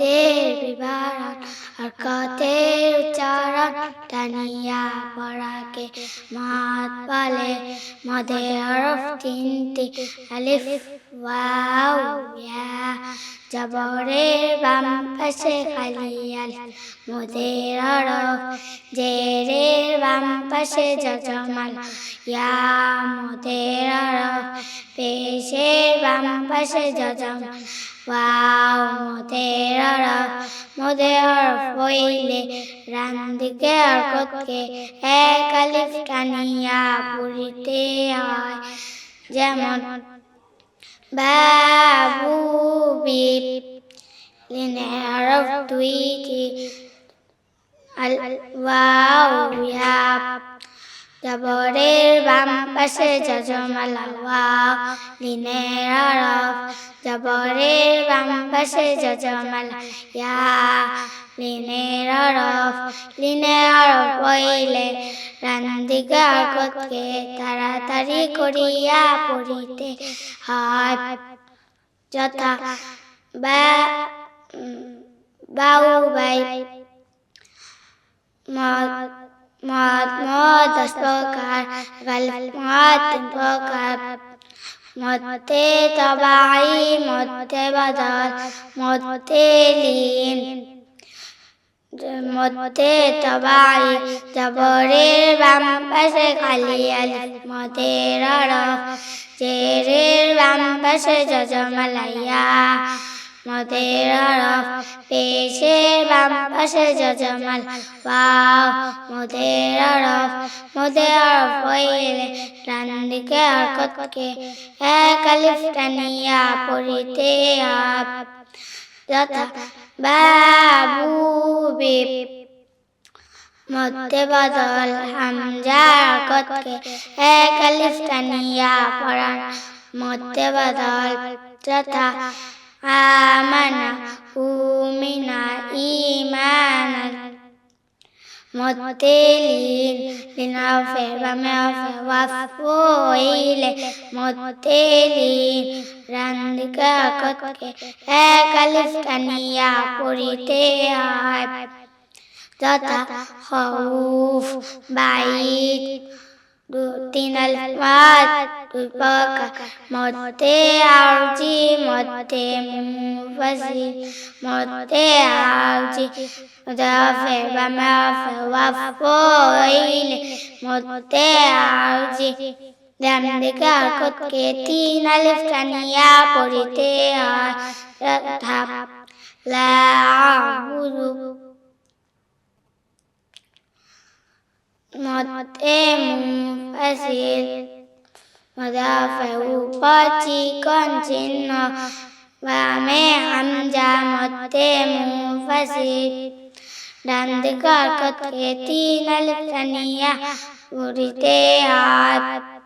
মদের বিবরণ হরকতের উচ্চারণ? টানিয়া পড়াকে মদ বলে মদে হরফ তিনটি, আলিফ, ওয়াও, ইয়া। জবরের বাম পাশে খালি আলিফ মদের হরফ জেরের বাম পাশে জজমাল ইয়া, মদের হরফ পেশের বাম পাশে জজমাল ওয়াও মোদের হরফ মোদের হরফ হইলে রান দিকে হরকতকে এক আলিফ টানিয়া পড়িতে হয় যেমন বাবু বিপ, লিনে হরফ দুইটি আল ওয়াও ইয়া জবরের বাম পাশে জজমালা ওয়াও লিনের হরফ জবরের বাম পাশে জজমালা ইয়া লিনের হরকতকে তাড়াতাড়ি করিয়া পড়িতে হয়। যথা বা, বাউ বাই মদ মদ মদ দশ প্রকার মদ প্রকার মতে তবাই মতে বদল মতে লীন। মতে তবাই, জবরের বাম পাশে খালি আলিফ মতে রড় জেরের বাম পাশে জজমালাইয়া। মদের রফ পেশের বাম পাশে জজমাল ওয়াও মদের রফ মদের রফ হইলে ডানদিকে হরকতকে এক আলিফ টানিয়া পড়িতে আপ। যথা বাবু বিপ। মধ্যে বদল হামজা হরকতকে এক আলিফ টানিয়া পড়ান মধ্যে বদল। যথা আমানা মতেলিন লিনাফে বামেফে ওয়াফুইলে মতেলিন, রান্দিকা কতকে এক আলিফ টানিয়া পড়িতে হয়। যথা খৌফ বাইত তিন আলফাত দুই প্রকার মতে আউজি মতে মুফাসি মতে আউজি মুদাফে বামাফে ওয়াফইলে মতে আউজি ডান দিকে হরকতকে তিন আলিফ টানিয়া পড়িতে হয় লা আবুদু মতে মুফাসিল মুদাফে পাচি কোন চিহ্ন বামে হামজা মতে মুফাসিল ডান দিকে হরকতকে তিন আলিফ তানিয়া উড়িতে হয়